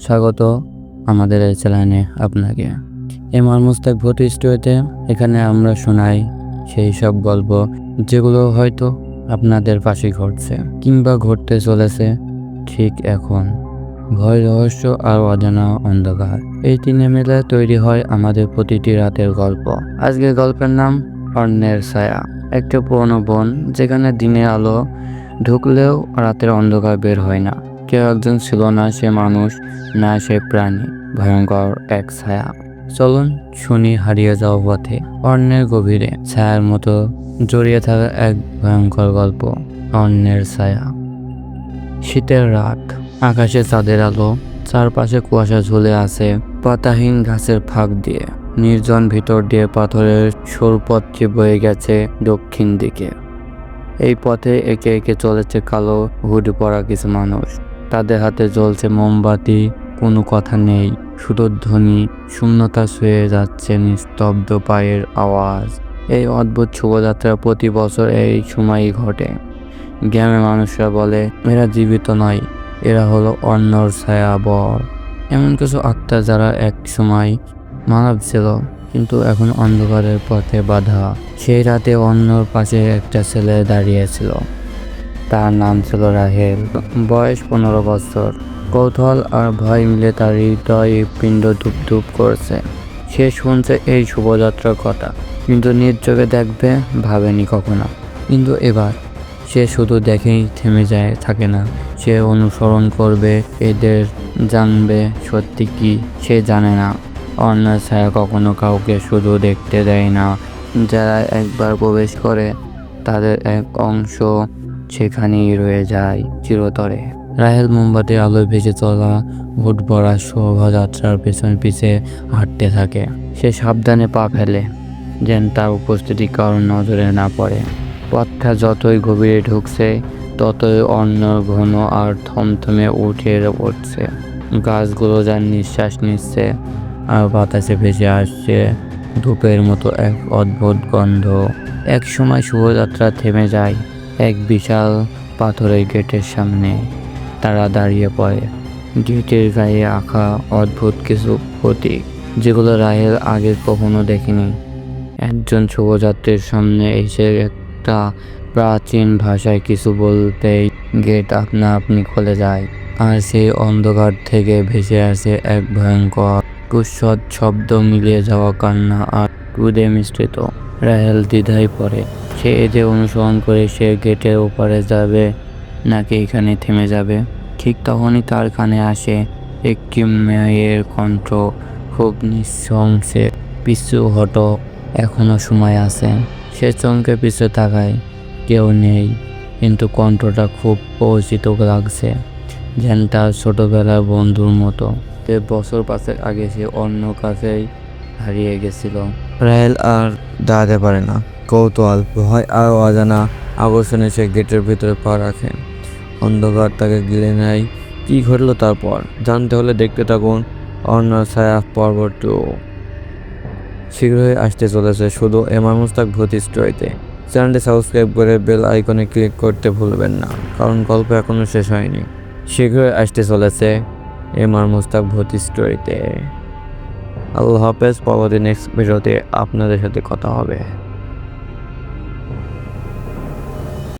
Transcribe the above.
স্বাগত আমাদের এই চ্যানেলে আপনাকে। এই মারমুস্তাক ভোট স্টুডিওতে এখানে আমরা শোনাই সেই সব গল্প যেগুলো হয়তো আপনাদের পাশে ঘটছে কিংবা ঘটতে চলেছে ঠিক এখন। ভয়, রহস্য আর অজানা অন্ধকার। এই তিনে মিলে তৈরি হয় আমাদের প্রতিটি রাতের গল্প। আজকের গল্পের নাম অন্যের ছায়া। একটা পুরনো বন যেখানে দিনের আলো ঢুকলেও রাতের অন্ধকার বের হয় না। কেউ একজন ছিল না সে মানুষ, না সে প্রাণী। ভয়ঙ্কর এক ছায়া। চলুন শুনি হারিয়ে যাওয়া পথে অন্যের গভীরে। ছায়ার মতো জড়িয়ে থাকা এক ভয়ঙ্কর গল্প, অন্যের ছায়া। শীতের রাত, আকাশে চাঁদের আলো, চারপাশে কুয়াশা ঝুলে আছে পাতাহীন ঘাসের ফাঁক দিয়ে। নির্জন ভিতর দিয়ে পাথরের সরু পথটি বয়ে গেছে দক্ষিণ দিকে। এই পথে একে একে চলেছে কালো হুড পরা কিছু মানুষ। তাদের হাতে জ্বলছে মোমবাতি, কোনো কথা নেই। শুধু ধ্বনি শূন্যতা শুয়ে যাচ্ছে নিস্তব্ধ পায়ের আওয়াজ। এই অদ্ভুত শুভযাত্রা প্রতি বছর এই সময়ই ঘটে। গ্রামের মানুষরা বলে, এরা জীবিত নয়, এরা হলো অন্যর ছায়া বর এমন কিছু আত্মা যারা এক সময় মানব ছিল, কিন্তু এখন অন্ধকারের পথে বাধা। সেই রাতে অন্যর পাশে একটা ছেলে দাঁড়িয়েছিল তার নাম ছিল রাহেল। বয়স পনেরো বছর। কৌতূহল আর ভয় মিলে তার হৃদয় পিণ্ড ধুপ ধুপ করছে। সে শুনছে এই শুভযাত্রার কথা। কিন্তু নিজ চোখে দেখবে, ভাবেনি কখনো। কিন্তু এবার, সে শুধু দেখেই থেমে যায়, থাকে না। সে অনুসরণ করবে, এদের জানবে সত্যি কি, সে জানে না। অন্য ছায়া কখনো কাউকে শুধু দেখতে দেয় না। যারা একবার প্রবেশ করে, তাদের এক অংশ সেখানেই রয়ে যায় চিরতরে। রাহেল মোমবাতির আলোয় ভেসে চলা ভোট ভরা শোভাযাত্রার পেছন পিছে হাঁটতে থাকে। সে সাবধানে পা ফেলে যেন তার উপস্থিতি কারোর নজরে না পড়ে। পথটা যতই গভীরে ঢুকছে ততই অন্য ঘন আর থমথমে উঠে পড়ছে গাছগুলো যার নিঃশ্বাস নিচ্ছে আর বাতাসে ভেসে আসছে ধূপের মতো এক অদ্ভুত গন্ধ। এক সময় শুভযাত্রা থেমে যায় এক বিশাল পাথরের গেটের সামনে। তারা দাঁড়িয়ে পড়ে। গেটের গায়ে আঁকা অদ্ভুত কিছু প্রতীক, যেগুলো রাহেল আগে কখনো দেখেনি। একজন শুভযাত্রীর সামনে এসে একটা প্রাচীন ভাষায় কিছু বলতেই গেট আপনা আপনি খুলে যায়, আর সেই অন্ধকার থেকে ভেসে আসে এক ভয়ঙ্কর কুৎসদ শব্দ মিলিয়ে যাওয়া কান্না আর ক্রুদে মিশ্রিত। রাহেল দ্বিধায় পড়ে। সে এতে অনুসরণ করে সে গেটের ওপারে যাবে নাকি এখানে থেমে যাবে? ঠিক তখনই তার কানে আসে একটি মেয়ের কণ্ঠ। খুব নিঃসংসে পিছু হটো, এখনও সময় আছে। সে চমকে পিছু তাকায়, কেউ নেই, কিন্তু কণ্ঠটা খুব পরিচিত লাগছে, যেন তার ছোটবেলার বন্ধুর মতো। বছর পাঁচেক আগে সে অন্য কাছেই হারিয়ে গেছিল। রাহেল আর দাঁড়াতে পারে না। কৌতূহল, ভয় আর অজানা আকর্ষণে সে গেটের ভিতরে পা রাখে। অন্ধকার তাকে গিলে নেয়। কী ঘটলো তারপর? জানতে হলে দেখতে থাকুন অন্য ছায়া পর্বটি শীঘ্রই আসতে চলেছে শুধু এমআর মুস্তাক ভূতি স্টোরিতে। চ্যানেলটি সাবস্ক্রাইব করে বেল আইকনে ক্লিক করতে ভুলবেন না, কারণ গল্প এখনও শেষ হয়নি। শীঘ্রই আসতে চলেছে এমআর মুস্তাক ভূতি স্টোরিতে। আল্লাহ হাফেজ পরবর্তী নেক্সট ভিডিওতে আপনাদের সাথে কথা হবে।